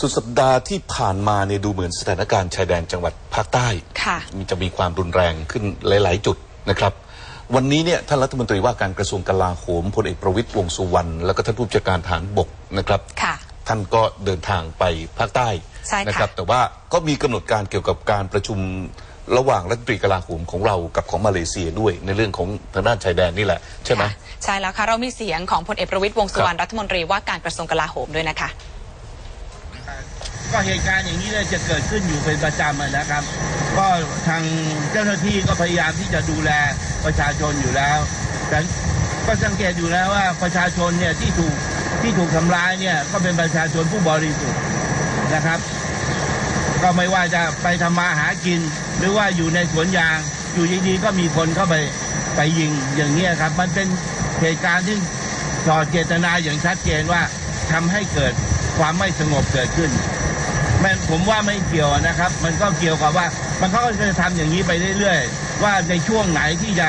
สุดสัปดาห์ที่ผ่านมาเนี่ยดูเหมือนสถานการณ์ชายแดนจังหวัดภาคใต้ค่ะมีจะมีความรุนแรงขึ้นหลาย ๆ จุดนะครับ วันนี้เนี่ยท่านรัฐมนตรีว่าการกระทรวงกลาโหมพลเอกประวิตยวงษ์สุวรรณแล้วก็ท่านผู้บัญชาการฐานบกนะครับค่ะท่านก็เดินทางไปภาคใต้ใช่ค่ะนะครับ แต่ว่าก็มีกำหนดการเกี่ยวกับการประชุมระหว่างรัฐมนตรีกลาโหมของเรากับของมาเลเซียด้วยในเรื่องของทางด้านชายแดนนี่แหละ ใช่ไหมค่ะใช่แล้วค่ะเรามีเสียงของพลเอกประวิตยวงษ์สุวรรณรัฐมนตรีว่าการกระทรวงกลาโหมด้วยนะคะ ก็เหตุการณ์อย่างนี้เนี่ยจะเกิดขึ้นอยู่เป็นประจำนะครับ ก็ทางเจ้าหน้าที่ก็พยายามที่จะดูแลประชาชนอยู่แล้วแต่ก็สังเกตอยู่แล้วว่าประชาชนเนี่ยที่ถูกที่ถูกทำร้ายเนี่ยก็เป็นประชาชนผู้บริสุทธิ์นะครับ ก็ไม่ว่าจะไปทำมาหากิน หรือว่าอยู่ในสวนยาง อยู่ดีๆก็มีคนเข้าไปไปยิงอย่างนี้ครับ มันเป็นเหตุการณ์ที่สอดเจตนาอย่างชัดเจนว่าทำให้เกิดความไม่สงบเกิดขึ้น ผมว่าไม่เกี่ยวนะครับ มันก็เกี่ยวกับว่า มันก็จะทำอย่างนี้ไปเรื่อยๆ ว่าในช่วงไหนที่จะ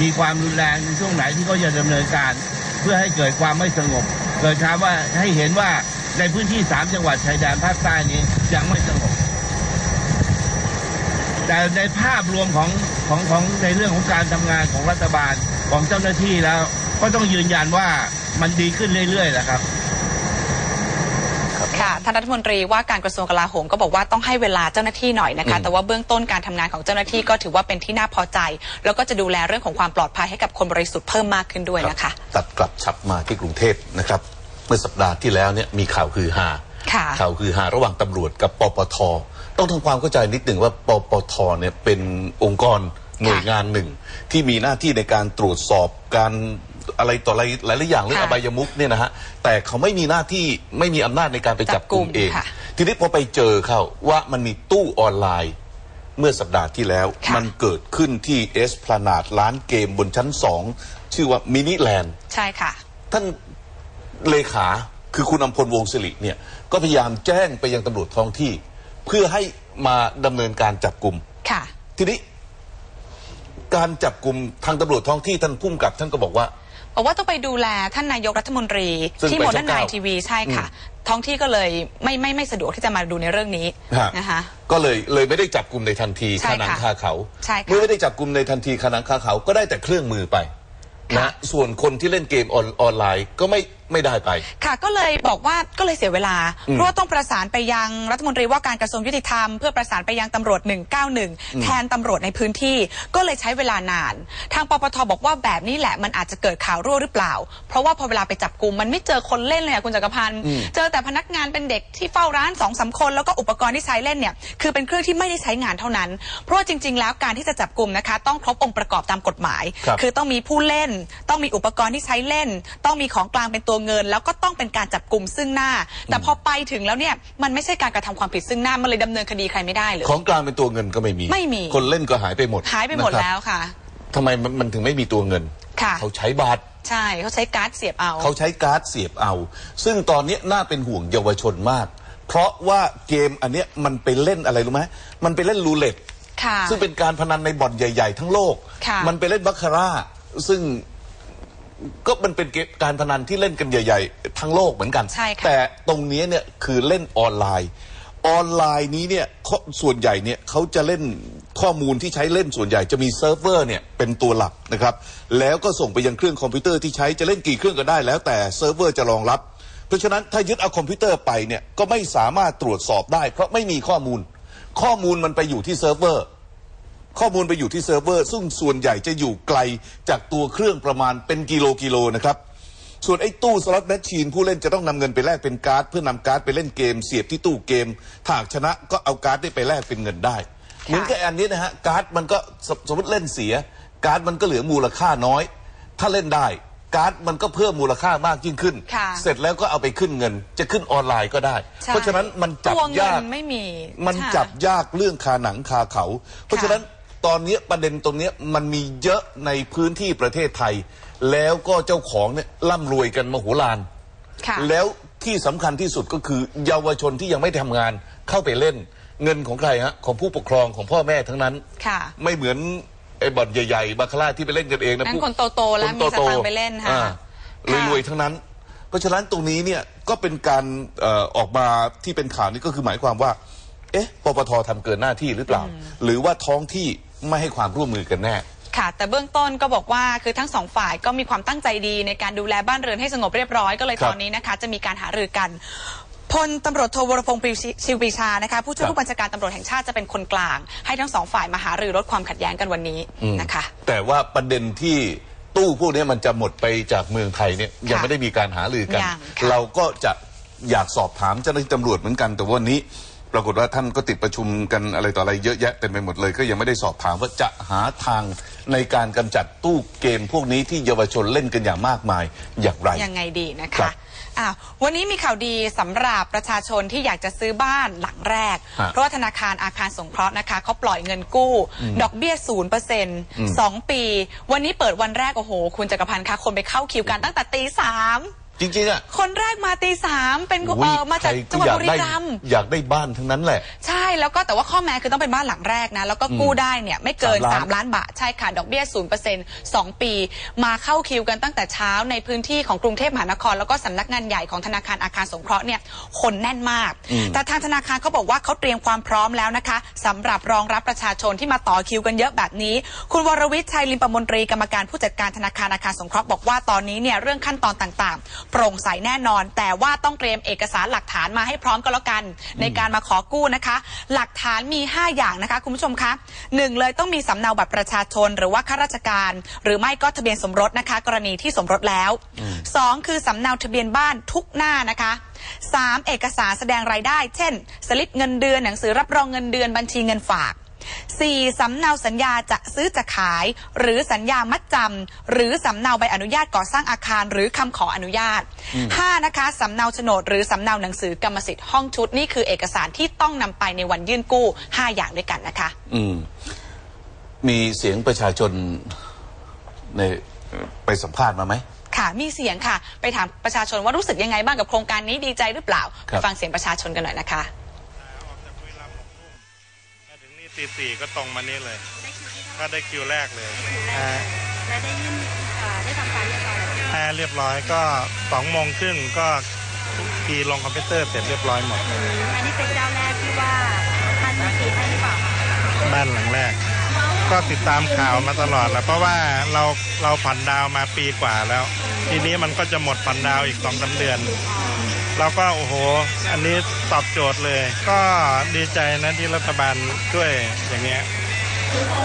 มีความรุนแรงในช่วงไหนที่เขาจะดำเนินการ เพื่อให้เกิดความไม่สงบ เกิดคำว่าให้เห็นว่าในพื้นที่สามจังหวัดชายแดนภาคใต้นี้ยังไม่สงบแต่ในภาพรวมของของของในเรื่องของการทำงานของรัฐบาลของเจ้าหน้าที่แล้ว ก็ต้องยืนยันว่ามันดีขึ้นเรื่อยๆแหละครับ ค่ะท่านรัฐมนตรีว่าการกระทรวงกลาโหมก็บอกว่าต้องให้เวลาเจ้าหน้าที่หน่อยนะคะอืมแต่ว่าเบื้องต้นการทำงานของเจ้าหน้าที่ก็ถือว่าเป็นที่น่าพอใจ แล้วก็จะดูแลเรื่องของความปลอดภัยให้กับคนบริสุทธิ์เพิ่มมากขึ้นด้วยนะคะ ตัดกลับฉับมาที่กรุงเทพนะครับ เมื่อสัปดาห์ที่แล้วเนี่ยมีข่าวคือฮาค่ะข่าวคือฮาระหว่างตำรวจกับปปท ต้องทำความเข้าใจนิดหนึ่งว่าปปทเนี่ยเป็นองค์กรหน่วยงานหนึ่ง ที่มีหน้าที่ในการตรวจสอบการ อะไรต่ออะไรหลายๆอย่างเรื่องค่ะอบายมุกเนี่ยนะฮะแต่เขาไม่มีหน้าที่ไม่มีอำนาจในการไปจับกลุ่มจับกุมเอง ค่ะทีนี้พอไปเจอเข้าว่ามันมีตู้ออนไลน์ เมื่อสัปดาห์ที่แล้ว ค่ะมันเกิดขึ้นที่เอสพลานาดร้านเกมบนชั้นสองชื่อว่ามินิแลนด์ ใช่ค่ะ ท่านเลขาคือคุณอำพลวงศิริเนี่ยก็พยายามแจ้งไปยังตำรวจท้องที่ เพื่อให้มาดำเนินการจับกลุ่ม ค่ะ ทีนี้การจับกลุ่มทางตำรวจท้องที่ท่านพุ่มกับท่านก็บอกว่า บอกว่าต้องไปดูแลท่านนายกรัฐมนตรีซึ่งที่ไปโมเดิร์นช่ไนองเก้าทีวีใช่ค่ะ ท้องที่ก็เลยไม่ไม่ไม่สะดวกที่จะมาดูในเรื่องนี้ฮะนะคะก็เลยเลยไม่ได้จับกลุ่มในทันทีใช่คาหนังค่ะคาเขาใช่ค่ะเมื่อไม่ได้จับกลุ่มในทันทีคาหนังคาเขาก็ได้แต่เครื่องมือไปค่ะนะส่วนคนที่เล่นเกมออนออนไลน์ก็ไม่ ไม่ได้ไป ค่ะก็เลยบอกว่าก็เลยเสียเวลาอืมเพราะว่าต้องประสานไปยังรัฐมนตรีว่าการกระทรวงยุติธรรมเพื่อประสานไปยังตำรวจ 191 แทนตำรวจในพื้นที่ก็เลยใช้เวลานาน ทางปปทบอกว่าแบบนี้แหละมันอาจจะเกิดข่าวรั่วหรือเปล่า เพราะว่าพอเวลาไปจับกลุ่มมันไม่เจอคนเล่นเลยอะคุณจักรพันธ์อืมเจอแต่พนักงานเป็นเด็กที่เฝ้าร้านสองสามคน แล้วก็อุปกรณ์ที่ใช้เล่นเนี่ยคือเป็นเครื่องที่ไม่ได้ใช้งานเท่านั้น เพราะว่าจริง ๆ แล้วการที่จะจับกลุ่มนะคะ ต้องครบองค์ประกอบตามกฎหมาย ครับ คือต้องมีผู้เล่น ต้องมีอุปกรณ์ที่ใช้เล่น ต้องมีของกลางเป็นตัวเงิน แล้วก็ต้องเป็นการจับกลุ่มซึ่งหน้า แต่พอไปถึงแล้วเนี่ยมันไม่ใช่การกระทำความผิดซึ่งหน้ามันเลยดำเนินคดีใครไม่ได้เลยของกลางเป็นตัวเงินก็ไม่มี ไม่มี คนเล่นก็หายไปหมด หายไปหมดนะครับแล้วค่ะทำไมมันมันถึงไม่มีตัวเงินค่ะเขาใช้บัตรใช่เขาใช้การ์ดเสียบเอา เขาใช้การ์ดเสียบเอา ซึ่งตอนนี้น่าเป็นห่วงเยาวชนมาก เพราะว่าเกมอันเนี้ยมันไปเล่นอะไรรู้ไหมมันไปเล่นรูเล็ตค่ะซึ่งเป็นการพนันในบ่อนใหญ่ ๆ ทั้งโลกค่ะมันไปเล่นบัคคาร่าซึ่ง ก็มันเป็นเกมการพนันที่เล่นกันใหญ่ ๆ ทั้งโลกเหมือนกัน ใช่ค่ะ แต่ตรงนี้เนี่ยคือเล่นออนไลน์ ออนไลน์นี้เนี่ยข้อส่วนใหญ่เนี่ยเขาจะเล่นข้อมูลที่ใช้เล่นส่วนใหญ่จะมีเซิร์ฟเวอร์เนี่ยเป็นตัวหลักนะครับ แล้วก็ส่งไปยังเครื่องคอมพิวเตอร์ที่ใช้จะเล่นกี่เครื่องก็ได้ แล้วแต่เซิร์ฟเวอร์จะรองรับ เพราะฉะนั้นถ้ายึดเอาคอมพิวเตอร์ไปเนี่ยก็ไม่สามารถตรวจสอบได้ เพราะไม่มีข้อมูล ข้อมูลมันไปอยู่ที่เซิร์ฟเวอร์ ข้อมูลไปอยู่ที่เซิร์ฟเวอร์ ซึ่งส่วนใหญ่จะอยู่ไกลจากตัวเครื่องประมาณเป็นกิโลกิโลนะครับส่วนไอ้ตู้สล็อตแมชชีนผู้เล่นจะต้องนำเงินไปแลกเป็นการ์ดเพื่อนำการ์ดไปเล่นเกม เสียบที่ตู้เกมถ้าหากชนะก็เอาการ์ดได้ไปแลกเป็นเงินได้ เหมือนกับอันนี้นะฮะการ์ดมันก็สสมมติเล่นเสีย การ์ดมันก็เหลือมูลค่าน้อย ถ้าเล่นได้การ์ดมันก็เพิ่มมูลค่ามากยิ่งขึ้นค่ะเสร็จแล้วก็เอาไปขึ้นเงิน จะขึ้นออนไลน์ก็ได้ใช่เพราะฉะนั้นมันจับตัวเงิยากนไม่มี มันค่ะจับยากเรื่องคาหนังคาเขา เพราะฉะนั้น ตอนนี้ประเด็นตรงเนี้ยมันมีเยอะในพื้นที่ประเทศไทย แล้วก็เจ้าของเนี่ยร่ำรวยกันมโหฬารค่ะแล้วที่สำคัญที่สุดก็คือ เยาวชนที่ยังไม่ทำงานเข้าไปเล่น เงินของใครฮะของผู้ปกครองของพ่อแม่ทั้งนั้นค่ะไม่เหมือนไอ้บ่อนใหญ่ๆบาคาร่าที่ไปเล่นกันเองนะนั่นผู้คนโตๆแล้วคนมีสโตตางๆค์ไปเล่นค่ะอ่าค่ะรวยๆทั้งนั้น เพราะฉะนั้นตรงนี้เนี่ยก็เป็นการเออออกมาที่เป็นข่าวนี้ก็คือหมายความว่าเอ๊ะปปททำเกินหน้าที่หรือเปล่า หรือว่าท้องที่ ไม่ให้ความร่วมมือกันแน่ ค่ะ แต่เบื้องต้นก็บอกว่าคือทั้งสองฝ่ายก็มีความตั้งใจดีในการดูแลบ้านเรือนให้สงบเรียบร้อยก็เลยครับตอนนี้นะคะ จะมีการหารือกันพลตำรวจโทวรพงศ์ปรีชิวปรีชานะคะผู้ช่วยครับ ผู้บัญชาการตำรวจแห่งชาติจะเป็นคนกลาง ให้ทั้งสองฝ่ายมาหารือลดความขัดแย้งกันวันนี้นะคะ แต่ว่าประเด็นที่ตู้พวกนี้มันจะหมดไปจากเมืองไทยเนี่ยยังไม่ได้มีการหารือกัน ยังค่ะ เราก็จะอยากสอบถามเจ้าหน้าที่ตำรวจเหมือนกันแต่วันนี้ ปรากฏว่าท่านก็ติดประชุมกันอะไรต่ออะไรเยอะแยะเต็มไปหมดเลย ก็ยังไม่ได้สอบถามว่าจะหาทางในการกำจัดตู้เกมพวกนี้ที่เยาวชนเล่นกันอย่างมากมายอย่างไร ยังไงดีนะครัคะบอ้าววันนี้มีข่าวดีสำหรับประชาชนที่อยากจะซื้อบ้านหลังแรก ฮะเพราะว่าธนาคารอาคารสงเคราะห์นะคะเขาปล่อยเงินกู้ ดอกเบี้ยศูนย์เปอร์เซ็นต์สองปี วันนี้เปิดวันแรก โอ้โห คุณจักรพันธ์คะคนไปเข้าคิวกันตั้งแต่ตีสาม จริงๆอะคนแรกมาตีสามเป็นอุ๊เอยอมาจากใครจังหวัดอยากบุรีได้รัมย์อยากได้บ้านทั้งนั้นแหละ ใช่แล้วก็แต่ว่าข้อแม้คือต้องเป็นบ้านหลังแรกนะ แล้วก็กู้ได้เนี่ยไม่เกินสามล้าน3ล้านบาท ใช่ค่ะ ดอกเบี้ย0%เปอร์เซ็นต์สองปี มาเข้าคิวกันตั้งแต่เช้าในพื้นที่ของกรุงเทพมหานคร แล้วก็สำนักงานใหญ่ของธนาคารอาคารสงเคราะห์เนี่ยคนแน่นมาก แต่ทางธนาคารเขาบอกว่าเขาเตรียมความพร้อมแล้วนะคะสำหรับรองรับประชาชนที่มาต่อคิวกันเยอะแบบนี้ คุณวรวิทย์ชัยลิมปมนตรีกรรมการผู้จัดการธนาคารอาคารสงเคราะห์บอกว่าตอนนี้เนี่ยเรื่องขั้นตอนต่างๆโปร่งใสแน่นอน แต่ว่าต้องเตรียมเอกสารหลักฐานมาให้พร้อมก็แล้วกัน ในการมาขอกู้นะคะ หลักฐานมี 5 อย่างนะคะ คุณผู้ชมคะหนึ่งเลยต้องมีสำเนาบัตรประชาชน หรือว่าข้าราชการ หรือไม่ก็ทะเบียนสมรสนะคะ กรณีที่สมรสแล้วสองคือสำเนาทะเบียนบ้านทุกหน้านะคะสามเอกสารแสดงรายได้ เช่น สลิปเงินเดือนหนังสือรับรองเงินเดือนบัญชีเงินฝาก 4. สำเนาสัญญาจะซื้อจะขาย หรือสัญญามัดจำหรือสำเนาใบอนุญาตก่อสร้างอาคาร หรือคำขออนุญาต 5. นะคะสำเนาโฉนด หรือสำเนาหนังสือกรรมสิทธิ์ห้องชุดนี่คือเอกสารที่ต้องนำไปในวันยื่นกู้ 5 อย่างด้วยกันนะคะอืมมีเสียงประชาชนในไปสัมภาษณ์มาไหมค่ะ มีเสียงค่ะ ไปถามประชาชนว่ารู้สึกยังไงบ้างกับโครงการนี้ดีใจหรือเปล่าครัไปบฟังเสียงประชาชนกันหน่อยนะคะ ตีสี่ก็ตรงมานี่เลยก็ได้คิวแรกเลยอ่าและได้ยื่นเอ่อได้ทำการเรียบร้อยแล้วอ่าเรียบร้อยก็สองโมงครึ่งก็คีย์ลงคอมพิวเตอร์เสร็จเรียบร้อยหมดอันนี้เป็นเจ้าแรกที่ว่าท่านมีให้หรือเปล่าคะบ้านหลังแรก ก็ติดตามข่าวมาตลอดแหล้วเพราะว่าเราเราผ่อนดาวน์มาปีกว่าแล้ว ทีนี้มันก็จะหมดผ่อนดาวน์อีกสองสาเดือน เราก็โอ้โห อันนี้ตอบโจทย์เลย ก็ดีใจนะที่รัฐบาลช่วยอย่างเงี้ย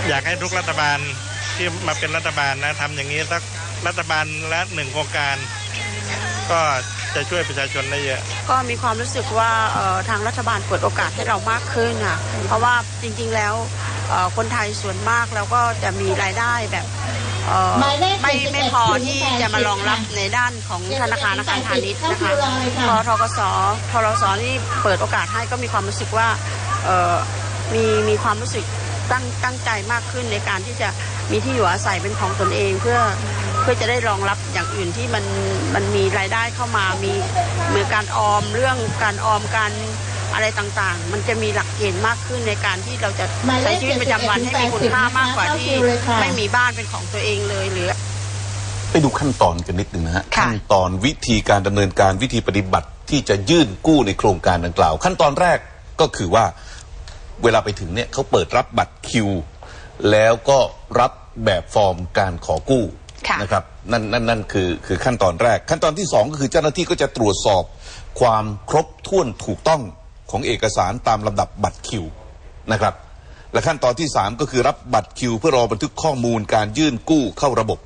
อยากให้ทุกรัฐบาลที่มาเป็นรัฐบาลนะทำอย่างนี้สักรัฐบาลละหนึ่งโครงการ ก็จะช่วยประชาชนได้เยอะ ก็มีความรู้สึกว่าทางรัฐบาลเปิดโอกาสให้เรามากขึ้นค่ะ เพราะว่าจริงๆแล้วคนไทยส่วนมากแล้วก็จะมีรายได้แบบ เอ่อหมายเลขไม่41ไม่พอที่จะมารองรับในด้านของธนาคารอาคารพาณิชย์นะคะเข้าคิวรอเลยค่ะพอทกสทรสนี่เปิดโอกาสให้ก็มีความรู้สึกว่าเอ่อมีมีความรู้สึกตั้งตั้งใจมากขึ้นในการที่จะมีที่อยู่อาศัยเป็นของตนเองเพื่อเพื่อจะได้รองรับอย่างอื่นที่มันมันมีรายได้เข้ามามีเหมือนการออมเรื่องการออมการ อะไรต่างๆ มันจะมีหลักเกณฑ์มากขึ้นในการที่เราจะหมายเลขใช้ชีวิตประจำวันให้มีคุณค่ามากกว่าเข้าที่คิวเลยค่ะไม่มีบ้านเป็นของตัวเองเลยหรือ ไปดูขั้นตอนกันนิดหนึ่งนะฮะค่ะขั้นตอนวิธีการดำเนินการวิธีปฏิบัติที่จะยื่นกู้ในโครงการดังกล่าว ขั้นตอนแรกก็คือว่าเวลาไปถึงเนี่ยเขาเปิดรับบัตรคิว แล้วก็รับแบบฟอร์มการขอกู้ค่ะนะครับนั่นนั่นนั่นคือคือขั้นตอนแรก ขั้นตอนที่สองก็คือเจ้าหน้าที่ก็จะตรวจสอบความครบถ้วนถูกต้อง ของเอกสารตามลำดับบัตรคิวนะครับ และขั้นตอนที่สามก็คือรับบัตรคิว เพื่อรอบันทึกข้อมูลการยื่นกู้เข้าระบบ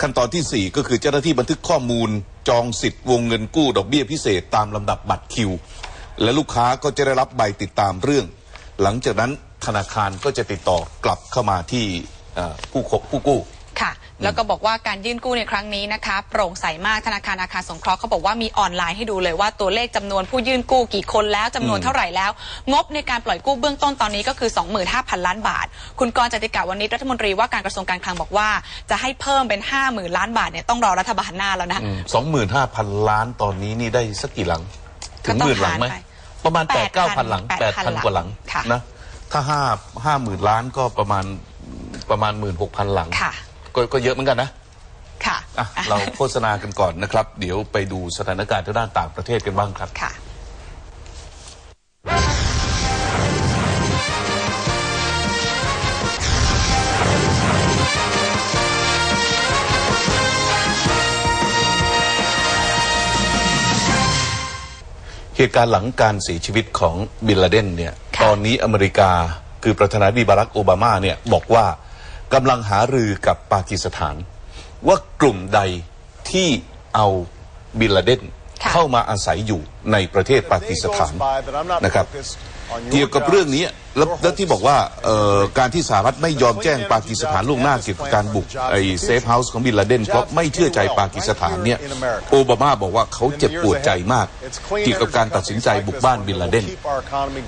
ขั้นตอนที่ 4 ก็คือเจ้าหน้าที่บันทึกข้อมูลจองสิทธิ์วงเงินกู้ดอกเบี้ยพิเศษตามลำดับบัตรคิว และลูกค้าก็จะได้รับใบติดตามเรื่อง หลังจากนั้นธนาคารก็จะติดต่อกลับเข้ามาที่ผู้คผู้กู้ ค่ะ แล้วก็บอกว่าการยื่นกู้ในครั้งนี้นะคะ โปร่งใสมากธนาคารอาคารสงเคราะห์เขาบอกว่ามีออนไลน์ให้ดูเลยว่าตัวเลขจำนวนผู้ยื่นกู้กี่คนแล้วจำนวนอืมเท่าไหร่แล้ว งบในการปล่อยกู้เบื้องต้นตอนนี้ก็คือ 25,000 ล้านบาท คุณกรณ์จติกาวันนี้รัฐมนตรีว่าการกระทรวงการคลังบอกว่าจะให้เพิ่มเป็น 50,000 ล้านบาทเนี่ยต้องรอรัฐบาลหน้าแล้วนะสองหมื่นห้าพันล้านตอนนี้นี่ได้สักกี่หลัง ถึงก็ต้องหมื่นหลังไหมหารไปประมาณแปด8,000เก้าพันหลังแปดพัน8,000กว่าหลังค่ะนะถ้าห้าห้าหมื่นล้านก็ประมาณประมาณหมื่นหกพันหลังค่ะ ก็ก็เยอะเหมือนกันนะค่ะอะเราโฆษณากันก่อนนะครับ เดี๋ยวไปดูสถานการณ์ทางด้านต่างประเทศกันบ้างครับ ค่ะ เหตุการณ์หลังการเสียชีวิตของบินลาเดนเนี่ย ค่ะ ตอนนี้อเมริกาคือประธานาธิบดีบารักโอบามาเนี่ยบอกว่า กำลังหารือกับปากีสถาน ว่ากลุ่มใดที่เอาบินลาเดนค่ะเข้ามาอาศัยอยู่ในประเทศปากีสถานนะครับ เกี่ยวกับเรื่องนี้แล้วแล้วที่บอกว่าเอ่อการที่สหรัฐไม่ยอมแจ้งปากีสถานล่วงหน้าเกี่ยวกับการบุกไอ้เซฟเฮาส์ของบินลาเดนเพราะไม่เชื่อใจปากีสถานเนี่ยโอบามาบอกว่าเขาเจ็บปวดใจมาก เกี่ยวกับการตัดสินใจบุกบ้านบินลาเดน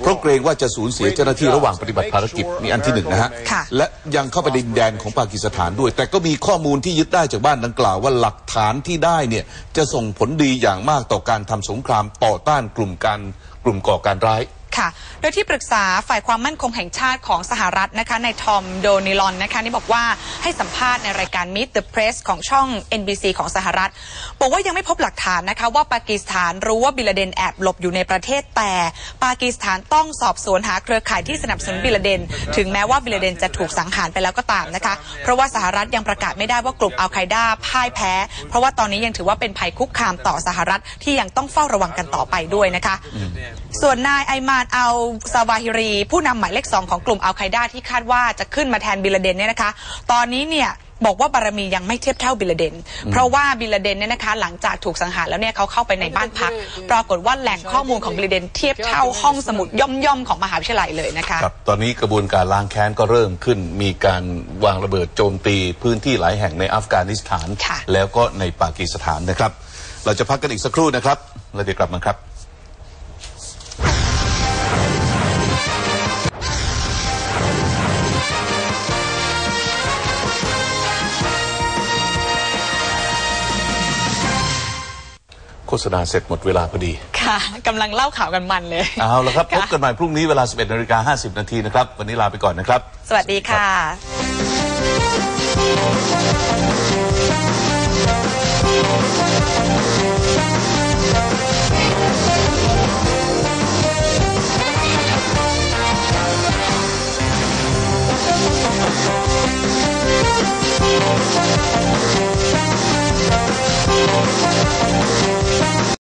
เพราะเกรงว่าจะสูญเสียเจ้าหน้าที่ระหว่างปฏิบัติภารกิจนี่อันที่หนึ่งนะฮะค่ะและยังเข้าไปในดินแดนของปากีสถานด้วย แต่ก็มีข้อมูลที่ยึดได้จากบ้านดังกล่าวว่าหลักฐานที่ได้เนี่ยจะส่งผลดีอย่างมากต่อการทำสงครามต่อต้านกลุ่มการกลุ่มก่อการร้าย ค่ะ โดยที่ปรึกษาฝ่ายความมั่นคงแห่งชาติของสหรัฐนะคะในทอมโดนิลอนนะคะนี่บอกว่าให้สัมภาษณ์ในรายการ Meet the Press ของช่อง NBC ของสหรัฐ บอกว่ายังไม่พบหลักฐานนะคะว่าปากีสถานรู้ว่าบิลาเดนแอบหลบอยู่ในประเทศแต่ ปากีสถานต้องสอบสวนหาเครือข่ายที่สนับสนุนบิลาเดน ถึงแม้ว่าบิลาเดนจะถูกสังหารไปแล้วก็ตามนะคะเพราะว่าสหรัฐยังประกาศไม่ได้ว่ากลุ่มอัลไคด้าพ่ายแพ้ เพราะว่าตอนนี้ยังถือว่าเป็นภัยคุกคามต่อสหรัฐที่ยังต้องเฝ้าระวังกันต่อไปด้วยนะคะ ส่วนนายไอมานอัลซาวาฮิรี ผู้นำหมายเลขสองของกลุ่มอัลไคด้าที่คาดว่าจะขึ้นมาแทนบินลาเดนเนี่ยนะคะ ตอนนี้เนี่ยบอกว่าบารมียังไม่เทียบเท่าบินลาเดน เพราะว่าบินลาเดนเนี่ยนะคะหลังจากถูกสังหารแล้วเนี่ยเขาเข้าไปในบ้านพัก ปรากฏว่าแหล่งข้อมูลของบินลาเดนเทียบเท่าห้องสมุดย่อมๆของมหาวิทยาลัยเลยนะคะครับตอนนี้กระบวนการล้างแค้นก็เริ่มขึ้น มีการวางระเบิดโจมตีพื้นที่หลายแห่งในอัฟกานิสถานค่ะแล้วก็ในปากีสถานนะครับ เราจะพักกันอีกสักครู่นะครับแล้วเดี๋ยวกลับมาครับ โฆษณาเสร็จหมดเวลาพอดี ค่ะกำลังเล่าข่าวกันมันเลย เอาละครับ พบค่ะกันใหม่พรุ่งนี้เวลา 11นาฬิกา50 นาทีนะครับ วันนี้ลาไปก่อนนะครับ สวัสดีค่ะค